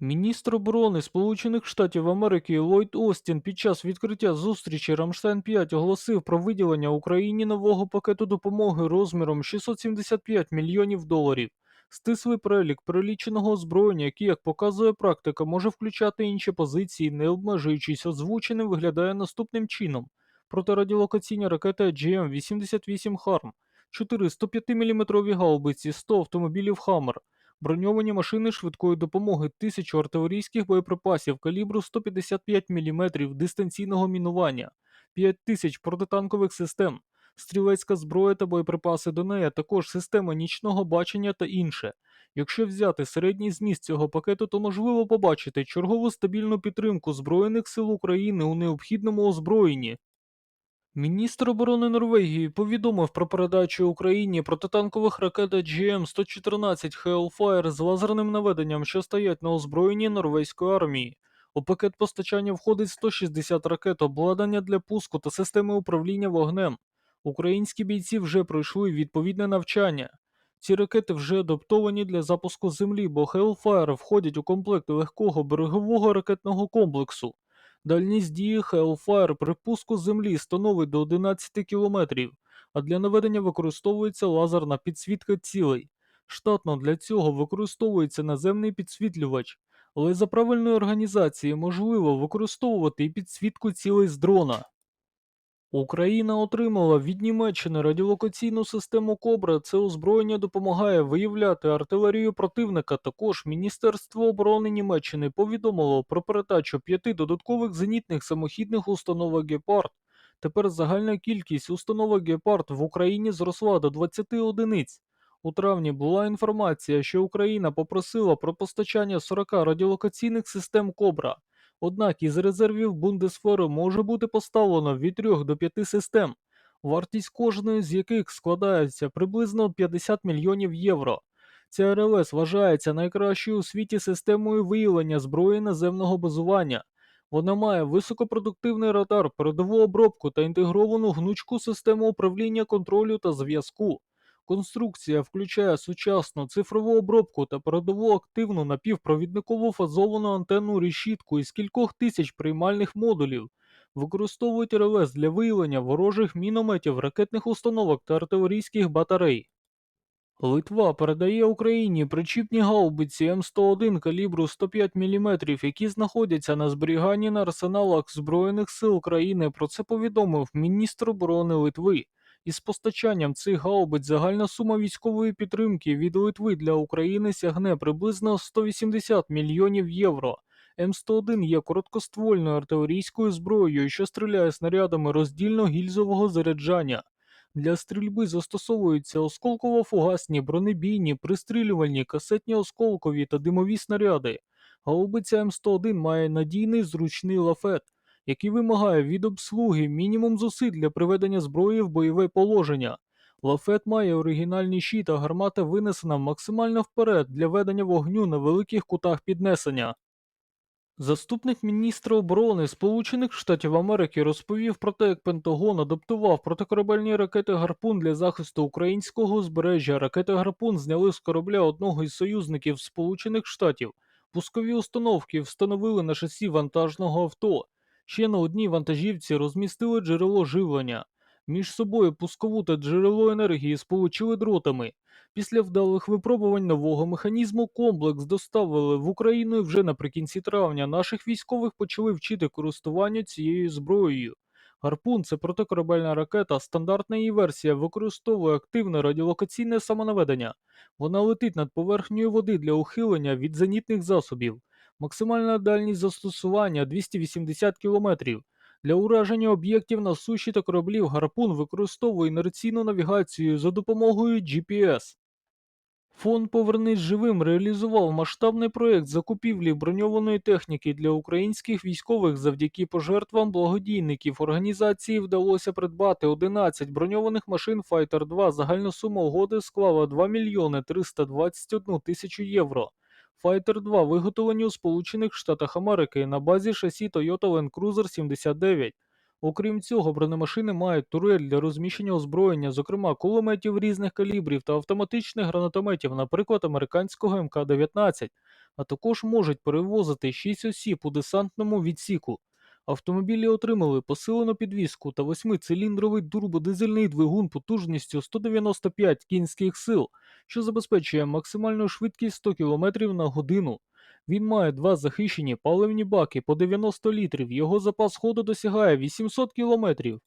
Міністр оборони Сполучених Штатів Америки Ллойд Остін під час відкриття зустрічі Рамштайн 5 оголосив про виділення Україні нового пакету допомоги розміром 675 мільйонів доларів. Стислий перелік переліченого озброєння, який, як показує практика, може включати інші позиції, не обмежуючись озвученим, виглядає наступним чином: протирадіолокаційні ракети GM-88 Харм, 4 105 мм гаубиці, 100 автомобілів Хаммер, броньовані машини швидкої допомоги, 1000 артилерійських боєприпасів калібру 155 мм дистанційного мінування, 5000 протитанкових систем, стрілецька зброя та боєприпаси до неї, також система нічного бачення та інше. Якщо взяти середній зміст цього пакету, то можливо побачити чергову стабільну підтримку Збройних сил України у необхідному озброєнні. Міністр оборони Норвегії повідомив про передачу Україні протитанкових ракет GM-114 Hellfire з лазерним наведенням, що стоять на озброєнні норвезької армії. У пакет постачання входить 160 ракет, обладнання для пуску та системи управління вогнем. Українські бійці вже пройшли відповідне навчання. Ці ракети вже адаптовані для запуску землі, бо Hellfire входять у комплект легкого берегового ракетного комплексу. Дальність дії Hellfire при пуску землі становить до 11 кілометрів, а для наведення використовується лазерна підсвітка цілей. Штатно для цього використовується наземний підсвітлювач, але за правильної організації можливо використовувати і підсвітку цілей з дрона. Україна отримала від Німеччини радіолокаційну систему Кобра. Це озброєння допомагає виявляти артилерію противника. Також Міністерство оборони Німеччини повідомило про передачу п'яти додаткових зенітних самохідних установок Гепард. Тепер загальна кількість установок Гепард в Україні зросла до 20 одиниць. У травні була інформація, що Україна попросила про постачання 40 радіолокаційних систем Кобра. Однак із резервів Бундесфери може бути поставлено від 3 до 5 систем, вартість кожної з яких складається приблизно 50 мільйонів євро. Ця РЛС вважається найкращою у світі системою виявлення зброї наземного базування. Вона має високопродуктивний радар, передову обробку та інтегровану гнучку систему управління контролю та зв'язку. Конструкція включає сучасну цифрову обробку та передову активну напівпровідникову фазовану антенну решітку із кількох тисяч приймальних модулів. Використовують РЛС для виявлення ворожих мінометів, ракетних установок та артилерійських батарей. Литва передає Україні причіпні гаубиці М101 калібру 105 мм, які знаходяться на зберіганні на арсеналах Збройних сил країни. Про це повідомив міністр оборони Литви. Із постачанням цих гаубиць загальна сума військової підтримки від Литви для України сягне приблизно 180 мільйонів євро. М101 є короткоствольною артилерійською зброєю, що стріляє снарядами роздільно-гільзового заряджання. Для стрільби застосовуються осколково-фугасні, бронебійні, пристрілювальні, касетні осколкові та димові снаряди. Гаубиця М101 має надійний зручний лафет, який вимагає від обслуги мінімум зусиль для приведення зброї в бойове положення. Лафет має оригінальні щит, а гармата винесена максимально вперед для ведення вогню на великих кутах піднесення. Заступник міністра оборони Сполучених Штатів Америки розповів про те, як Пентагон адаптував протикорабельні ракети Гарпун для захисту українського узбережжя. Ракети Гарпун зняли з корабля одного із союзників Сполучених Штатів. Пускові установки встановили на шасі вантажного авто. Ще на одній вантажівці розмістили джерело живлення. Між собою пускову та джерело енергії сполучили дротами. Після вдалих випробувань нового механізму комплекс доставили в Україну і вже наприкінці травня наших військових почали вчити користуванню цією зброєю. Гарпун це протикорабельна ракета, стандартна її версія використовує активне радіолокаційне самонаведення. Вона летить над поверхнею води для ухилення від зенітних засобів. Максимальна дальність застосування 280 км. Для ураження об'єктів на суші та кораблів гарпун використовує інерційну навігацію за допомогою GPS. Фонд Повернись живим реалізував масштабний проєкт закупівлі броньованої техніки для українських військових завдяки пожертвам благодійників. Організації вдалося придбати 11 броньованих машин Fighter 2. Загальна сума угоди склала 2 мільйони 321 тисячу євро. Fighter 2 виготовлені у Сполучених Штатах Америки на базі шасі Toyota Land Cruiser 79. Окрім цього, бронемашини мають турель для розміщення озброєння, зокрема кулеметів різних калібрів та автоматичних гранатометів, наприклад, американського МК-19, а також можуть перевозити 6 осіб у десантному відсіку. Автомобілі отримали посилену підвіску та восьмициліндровий турбодизельний двигун потужністю 195 кінських сил, що забезпечує максимальну швидкість 100 км на годину. Він має два захищені паливні баки по 90 літрів. Його запас ходу досягає 800 кілометрів.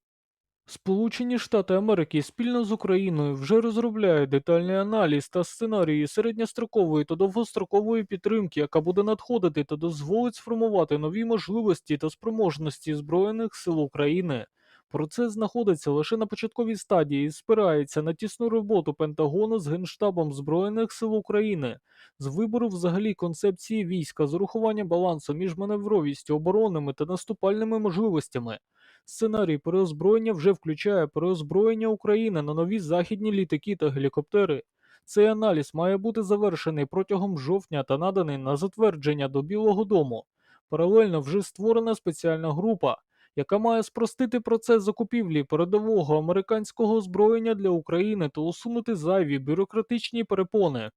Сполучені Штати Америки спільно з Україною вже розробляють детальний аналіз та сценарії середньострокової та довгострокової підтримки, яка буде надходити та дозволить сформувати нові можливості та спроможності Збройних сил України. Процес знаходиться лише на початковій стадії і спирається на тісну роботу Пентагону з Генштабом Збройних сил України, з вибору взагалі концепції війська, з урахуванням балансу між маневровістю, оборонними та наступальними можливостями. Сценарій переозброєння вже включає переозброєння України на нові західні літаки та гелікоптери. Цей аналіз має бути завершений протягом жовтня та наданий на затвердження до Білого Дому. Паралельно вже створена спеціальна група, яка має спростити процес закупівлі передового американського озброєння для України та усунути зайві бюрократичні перепони.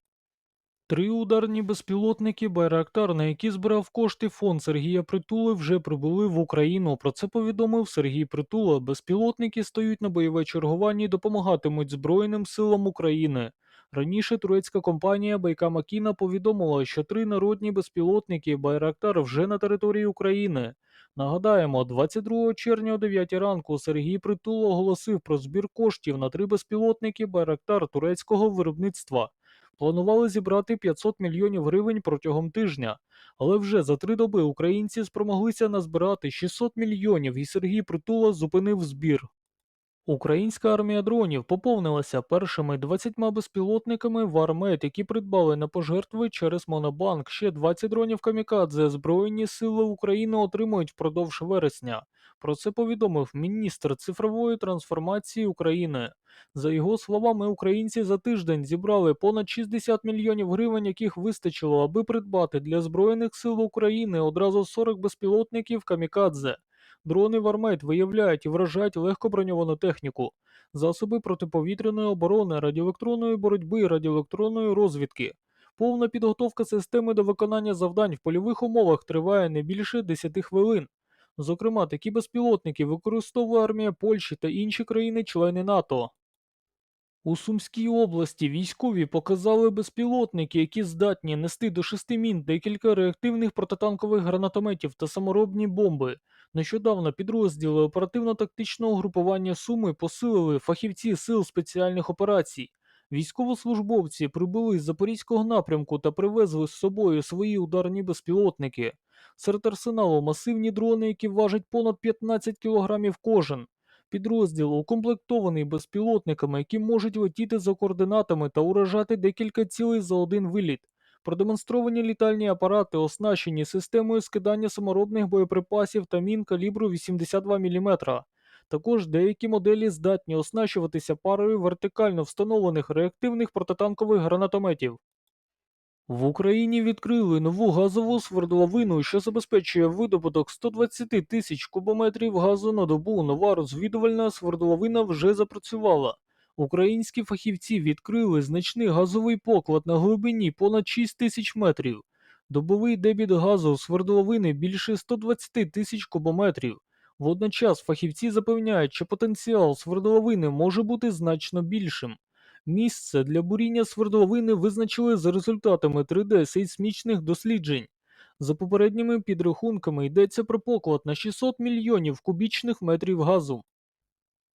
Три ударні безпілотники Байрактар, на які збирав кошти фонд Сергія Притули, вже прибули в Україну. Про це повідомив Сергій Притула. Безпілотники стають на бойове чергування і допомагатимуть Збройним силам України. Раніше турецька компанія Байка Макіна повідомила, що три народні безпілотники Байрактар вже на території України. Нагадаємо, 22 червня о 9 ранку Сергій Притула оголосив про збір коштів на три безпілотники Байрактар турецького виробництва. Планували зібрати 500 мільйонів гривень протягом тижня, але вже за три доби українці спромоглися назбирати 600 мільйонів, і Сергій Притула зупинив збір. Українська армія дронів поповнилася першими 20 безпілотниками Вармет, які придбали на пожертви через Монобанк. Ще 20 дронів Камікадзе Збройні сили України отримують впродовж вересня. Про це повідомив міністр цифрової трансформації України. За його словами, українці за тиждень зібрали понад 60 мільйонів гривень, яких вистачило, аби придбати для Збройних сил України одразу 40 безпілотників Камікадзе. Дрони Вармейт виявляють і вражають легко броньовану техніку, засоби протиповітряної оборони, радіоелектронної боротьби радіоелектронної розвідки. Повна підготовка системи до виконання завдань в польових умовах триває не більше 10 хвилин. Зокрема, такі безпілотники використовує армія Польщі та інші країни-члени НАТО. У Сумській області військові показали безпілотники, які здатні нести до шести мін декілька реактивних протитанкових гранатометів та саморобні бомби. Нещодавно підрозділи оперативно-тактичного групування Суми посилили фахівці сил спеціальних операцій. Військовослужбовці прибули з запорізького напрямку та привезли з собою свої ударні безпілотники. Серед арсеналу масивні дрони, які важать понад 15 кілограмів кожен. Підрозділ укомплектований безпілотниками, які можуть летіти за координатами та уражати декілька цілей за один виліт. Продемонстровані літальні апарати оснащені системою скидання саморобних боєприпасів та мін калібру 82 мм. Також деякі моделі здатні оснащуватися парою вертикально встановлених реактивних протитанкових гранатометів. В Україні відкрили нову газову свердловину, що забезпечує видобуток 120 тисяч кубометрів газу на добу. Нова розвідувальна свердловина вже запрацювала. Українські фахівці відкрили значний газовий поклад на глибині понад 6 тисяч метрів. Добовий дебіт газу свердловини більше 120 тисяч кубометрів. Водночас фахівці запевняють, що потенціал свердловини може бути значно більшим. Місце для буріння свердловини визначили за результатами 3D-сейсмічних досліджень. За попередніми підрахунками йдеться про поклад на 600 мільйонів кубічних метрів газу.